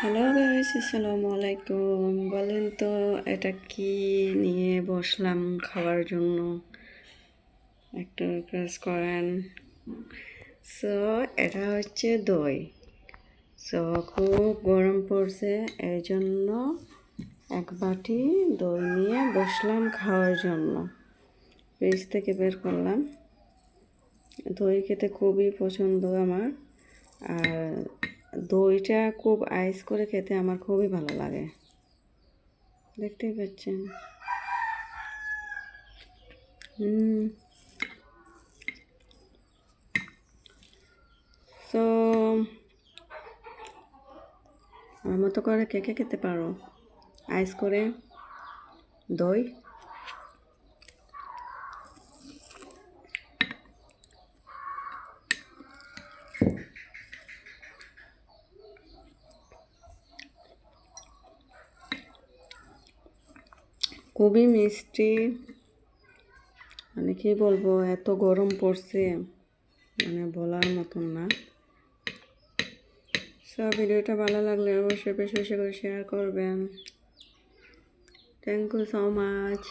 Hello guys আসসালামু আলাইকুম বলেন তো, এটা কি নিয়ে বসলাম খাওয়ার জন্য? একটা কাজ করেন। সো এটা হচ্ছে দই। সো খুব গরম পড়ছে এই জন্য এক বাটি দই নিয়ে বসলাম খাওয়ার জন্য। ফ্রিজ থেকে বের করলাম। দই খেতে খুবই পছন্দ আমার। আর দইটা খুব আইস করে খেতে আমার খুবই ভালো লাগে। দেখতেই পাচ্ছেন। তো আমার মতো করে কে কে খেতে পারো? আইস করে, দই? খুবই মিষ্টি। মানে কি বলব, এত গরম পড়ছে মানে বলার মতন না। সব ভিডিওটা ভালো লাগলে অবশ্যই বেশি বেশি করে শেয়ার করবেন। Thank you so much